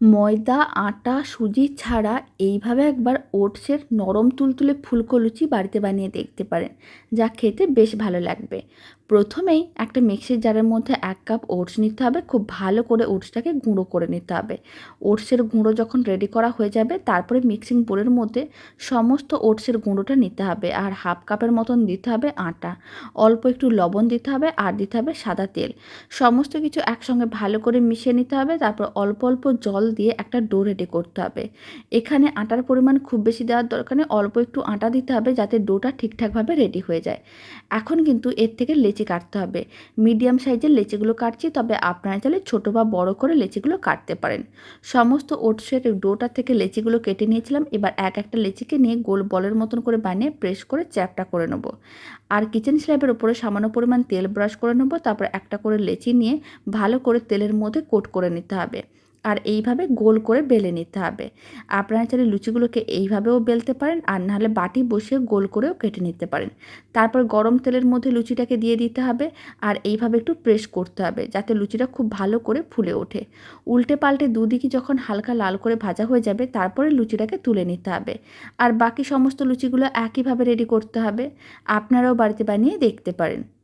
ময়দা, আটা, সুজি ছাড়া এইভাবে একবার ওটসের নরম তুলতুলে ফুলকো লুচি বাড়িতে বানিয়ে দেখতে পারেন। যা খেতে বেশ ভালো লাগবে। প্রথমেই একটা মিক্সির জারের মধ্যে এক কাপ ওটস নিতে হবে, খুব ভালো করে ওটসটাকে গুঁড়ো করে নিতে হবে। ওটসের গুঁড়ো যখন রেডি করা হয়ে যাবে, তারপরে মিক্সিং বোলের মধ্যে সমস্ত ওটসের গুঁড়োটা নিতে হবে আর হাফ কাপের মতন দিতে হবে আটা। অল্প একটু লবণ দিতে হবে আর দিতে হবে সাদা তেল। সমস্ত কিছু একসঙ্গে ভালো করে মিশিয়ে নিতে হবে, তারপর অল্প অল্প জল দিয়ে একটা ডো রেডি করতে হবে। এখানে আটার পরিমাণ খুব বেশি দেওয়ার দরকার নেই, অল্প একটু আটা দিতে হবে যাতে ডোটা ঠিকঠাকভাবে রেডি হয়ে যায়। এখন কিন্তু এর থেকে লেচি কাটতে হবে। মিডিয়াম সাইজের লেচিগুলো কাটছি, তবে আপনারা চাইলে ছোটো বা বড় করে লেচিগুলো কাটতে পারেন। সমস্ত ওটসের ডোটা থেকে লেচিগুলো কেটে নিয়েছিলাম, এবার এক একটা লেচিকে নিয়ে গোল বলের মতন করে বানিয়ে প্রেস করে চ্যাপটা করে নেব। আর কিচেন স্ল্যাবের উপরে সামান্য পরিমাণ তেল ব্রাশ করে নেব, তারপর একটা করে লেচি নিয়ে ভালো করে তেলের মধ্যে কোট করে নিতে হবে। আর এইভাবে গোল করে বেলে নিতে হবে। আপনারা চাইলে লুচিগুলোকে এইভাবেও বেলতে পারেন আর নাহলে বাটি বসিয়ে গোল করেও কেটে নিতে পারেন। তারপর গরম তেলের মধ্যে লুচিটাকে দিয়ে দিতে হবে আর এইভাবে একটু প্রেস করতে হবে যাতে লুচিটা খুব ভালো করে ফুলে ওঠে। উল্টে পাল্টে দুদিকে যখন হালকা লাল করে ভাজা হয়ে যাবে তারপরে লুচিটাকে তুলে নিতে হবে। আর বাকি সমস্ত লুচিগুলো একইভাবে রেডি করতে হবে। আপনারাও বাড়িতে বানিয়ে দেখতে পারেন।